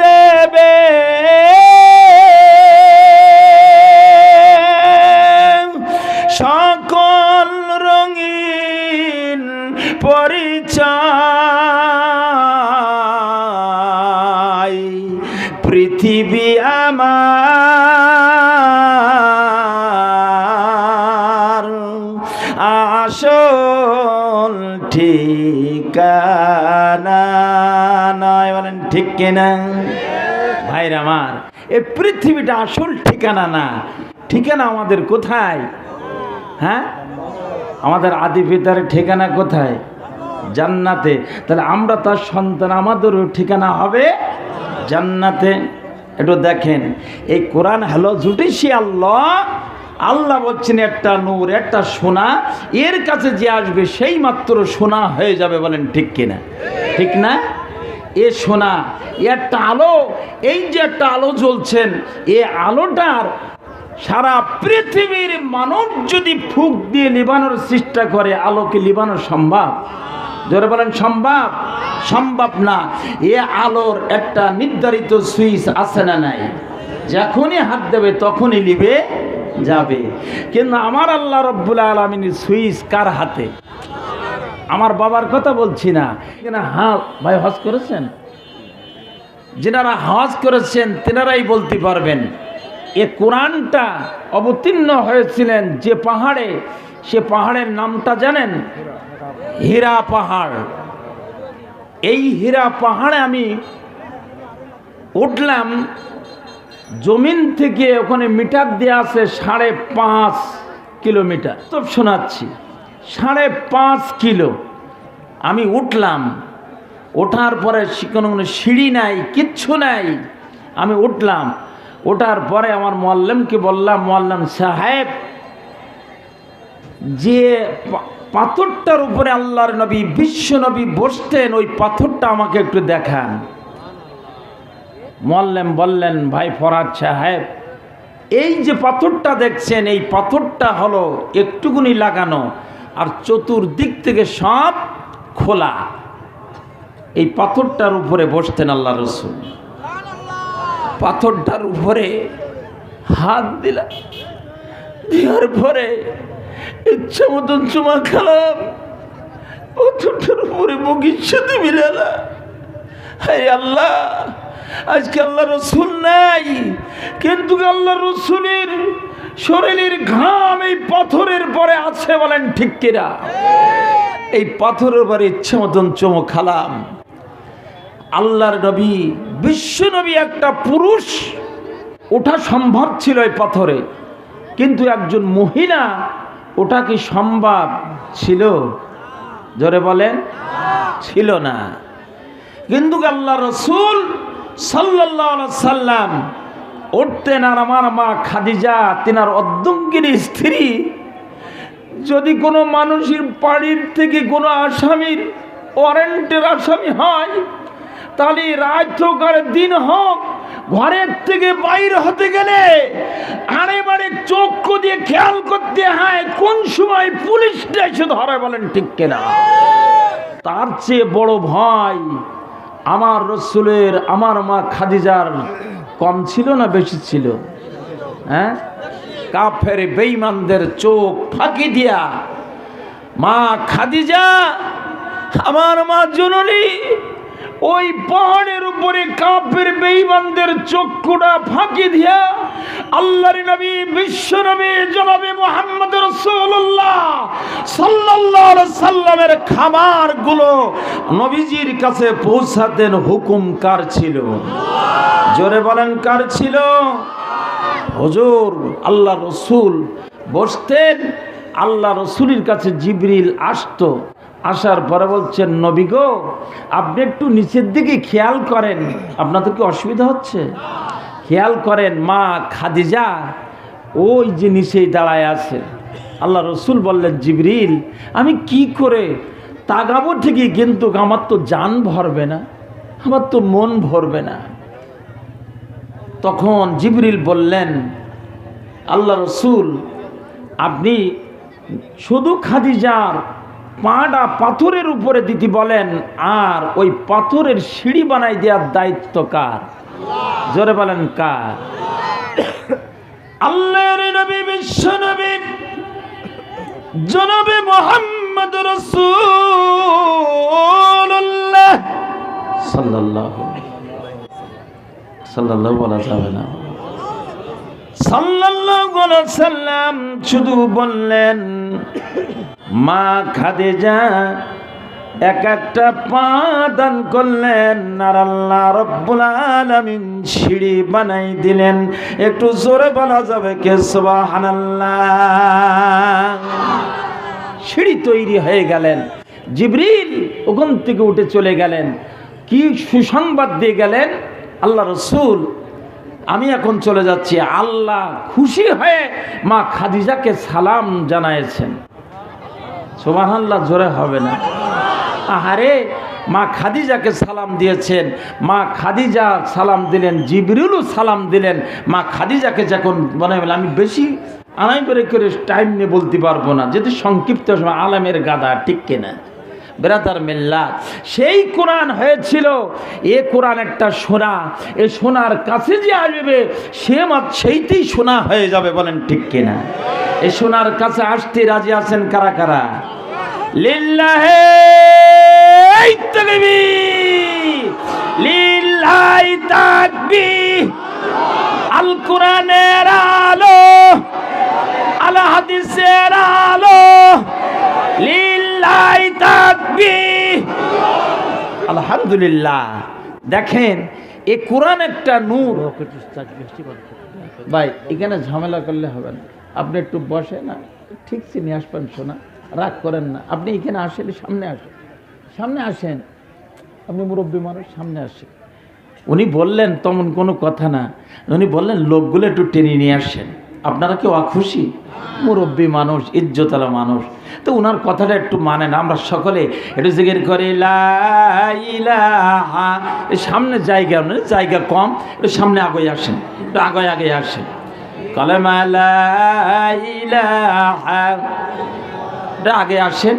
দেবে। সকল রঙিন পৃথিবী আমার কিনা ভাইরা আমার এই পৃথিবীটা আসল ঠিকানা না। ঠিকানা আমাদের কোথায়? হ্যাঁ? আমাদের আদি পিতার ঠিকানা কোথায়? জান্নাতে। তাহলে আমরা তার সন্তান, আমাদেরও ঠিকানা হবে জান্নাতে। একটু দেখেন, এই কোরআন হ্যালো জুটিসি আল্লাহ আল্লাহ বলছেন, একটা নূর, একটা সোনা, এর কাছে যে আসবে, সেই মাত্র সোনা হয়ে যাবে। বলেন, ঠিক কিনা? ঠিক না? এ সোনা একটা আলো, এই যে একটা আলো জ্বলছেন, এ আলোটার সারা পৃথিবীর মানব যদি ফুক দিয়ে লিবানোর চেষ্টা করে, আলোকে লিবানো সম্ভব? জোরে বলেন, সম্ভব? সম্ভব না। এ আলোর একটা নির্ধারিত সুইচ আছে না নাই? যখনই হাত দেবে, তখনই লিবে যাবে। কিন্তু আমার আল্লাহ রব্বুল আলমিনের সুইচ কার হাতে? আমার বাবার কথা বলছি না। কিনা হ্যাঁ ভাই, হজ করেছেন? যেনারা হজ করেছেন, তেনারাই বলতে পারবেন। এ কোরআনটা অবতীর্ণ হয়েছিলেন যে পাহাড়ে, সে পাহাড়ের নামটা জানেন? হীরা পাহাড়। এই হীরা পাহাড়ে আমি উঠলাম, জমিন থেকে ওখানে মিটার দেওয়া আছে সাড়ে পাঁচ কিলোমিটার। তো শোনাচ্ছি। সাড়ে পাঁচ কিলো। আমি উঠলাম। ওঠার পরে কোনো কোনো সিঁড়ি নাই, কিচ্ছু নাই। আমি উঠলাম। ওঠার পরে আমার মোয়াল্লামকে বললাম, মোয়াল্লাম সাহেব, যে পাথরটার উপরে আল্লাহর নবী, বিশ্ব নবী বসতেন, ওই পাথরটা আমাকে একটু দেখান। মোয়াল্লাম বললেন, ভাই ফরাজ সাহেব, এই যে পাথরটা দেখছেন, এই পাথরটা হলো একটুকুনি লাগানো। আর চতুর্দিক থেকে সব খোলা। এই পাথরটার উপরে বসতেন আল্লাহ রসুল। পাথরটার উপরে হাত দিলাম। দেওয়ার পরে ইচ্ছা মতন চুমা খেলাম। পাথরটার উপরে ভবিষ্যতে মিলালা হায় আল্লাহ, আজকে আল্লাহ রসুল নাই, কিন্তু আল্লাহ রসুলের শরীরের ঘাম এই পাথরের পরে আছে বলেন ঠিক কিনা? এই পাথরের পরে ইচ্ছে মতন চমক খালাম। আল্লাহর নবী, বিশ্ব নবী একটা পুরুষ, ওঠা সম্ভব ছিল এই পাথরে। কিন্তু একজন মহিলা, ওটা কি সম্ভব ছিল? জোরে বলেন, ছিল না। কিন্তু আল্লাহ রসুল সাল্লাহ সাল্লাম উঠতেন আর আমার মা খাদিজা, তেনার অর্ধঙ্গিনী স্ত্রী, যদি কোনো মানুষের বাড়ির থেকে কোনো আসামির ওয়ারেন্টের আসামি হয়, তাহলে রাত আর দিন হোক, ঘরের থেকে বাইর হতে গেলে আড়ে বাড়ে চক্ষু দিয়ে খেয়াল করতে হয়, কোন সময় পুলিশটা এসে ধরে বলেন ঠিক কেনা। তার চেয়ে বড় ভয় আমার রসুলের, আমার মা খাদিজার কম ছিল না বেশি ছিল? হ্যাঁ? কাফের বেইমানদের চোখ ফাঁকি দিয়া, মা খাদিজা, আমার মা জননী ওই পাহাড়ের উপরে কাপের বেইমানদের চক্ষুটা ফাঁকি দিয়া আল্লাহর নবী, বিশ্ব নবী, জনাবে মোহাম্মদ রসুল্লাহ আলাইহি সাল্লামের খাবারগুলো নবীজির কাছে পৌঁছাতেন হুকুম কার ছিল? জোরে বলেন, কার ছিল? হজুর আল্লাহ রসুল। বসতেন আল্লাহ রসুলের কাছে জিবরিল আসতো। আসার পরে বলছেন, নবী গো, আপনি একটু নিচের দিকে খেয়াল করেন, আপনাদের কি অসুবিধা হচ্ছে? খেয়াল করেন, মা খাদিজা ওই যে দাঁড়ায় আছে। আল্লাহ রসুল বললেন, জিবরিল, আমি কি করে তাগাবো ঠিকই, কিন্তু আমার তো যান ভরবে না, আমার তো মন ভরবে না। তখন জিবরিল বললেন, আল্লাহ রসুল, আপনি শুধু খাদিজার পাটা পাথরের উপরে দিতে বলেন, আর ওই পাথরের সিঁড়ি বানাই দেওয়ার দায়িত্ব কার? জোরে বলেন, কার? আল্লাহর নবী, বিশ্ব নবী, জনবে মোহাম্মদ রসুল্লাহ সাল্লাল্লাহু সাল্লাল্লাহু বলা যাবে না। সাল্লাল্লাহু আলাইহি সাল্লাম শুধু বললেন মা খাদিজা এক একটা পা দান করলেন আর আল্লাহ রব্বুল আলামিন সিঁড়ি বানাই দিলেন। একটু জোরে বলা যাবে কে? সিঁড়ি তৈরি হয়ে গেলেন। জিবরিল ওখান থেকে উঠে চলে গেলেন। কি সুসংবাদ দিয়ে গেলেন? আল্লাহ রসুল, আমি এখন চলে যাচ্ছি। আল্লাহ খুশি হয়ে মা খাদিজাকে সালাম জানাইছেন সোমাহাল্লাহ জোরে হবে না। আহারে, মা খাদিজাকে সালাম দিয়েছেন, মা খাদিজা সালাম দিলেন, জিবরুলও সালাম দিলেন, মা খাদিজাকে যখন মনে হল আমি বেশি আনাই করে করে টাইম নিয়ে বলতে পারব না, যদি সংক্ষিপ্ত সময় আলামের গাদা ঠিক কিনা? বেরাদার মিল্লা সেই কোরআন হয়েছিল, এ কোরআন একটা সোনা, এ সোনার কাছে যে আসবে, সে মাত সেইতেই সোনা হয়ে যাবে বলেন ঠিক কিনা? এ সোনার কাছে আসতে রাজি আছেন কারা কারা? লিল্লাহে তাকবীর আল কোরআনের আলো, আল হাদিসের আলো। আলহামদুলিল্লাহ। দেখেন, এ কোরআন একটা নূর। ভাই, এখানে ঝামেলা করলে হবে না। আপনি একটু বসে না, ঠিক চিনি, আসবেন শোনা। রাগ করেন না। আপনি এখানে আসেন, সামনে আসেন। সামনে আসেন। আপনি মুরব্বী মানুষ, সামনে আসেন। উনি বললেন, তেমন কোনো কথা না। উনি বললেন, লোকগুলো একটু টেনে নিয়ে আসেন। আপনারা কেউ অখুশি? মুরব্বী মানুষ, ইজ্জতলা মানুষ। তো ওনার কথাটা একটু মানে না আমরা সকলে একটু জিজ্ঞের করে সামনে জায়গা জায়গা কম। একটু সামনে আগে আসেন, একটু আগে আগে আসেন। কলেমা লা ইলাহা। এটা আগে আসেন।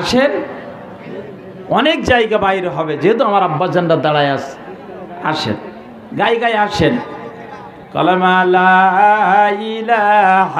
আসেন। অনেক জায়গা বাইরে হবে, যেহেতু আমার আব্বাজানরা দাঁড়ায় আছে আসেন। গায়ে গায়ে আসেন। طالما لا إله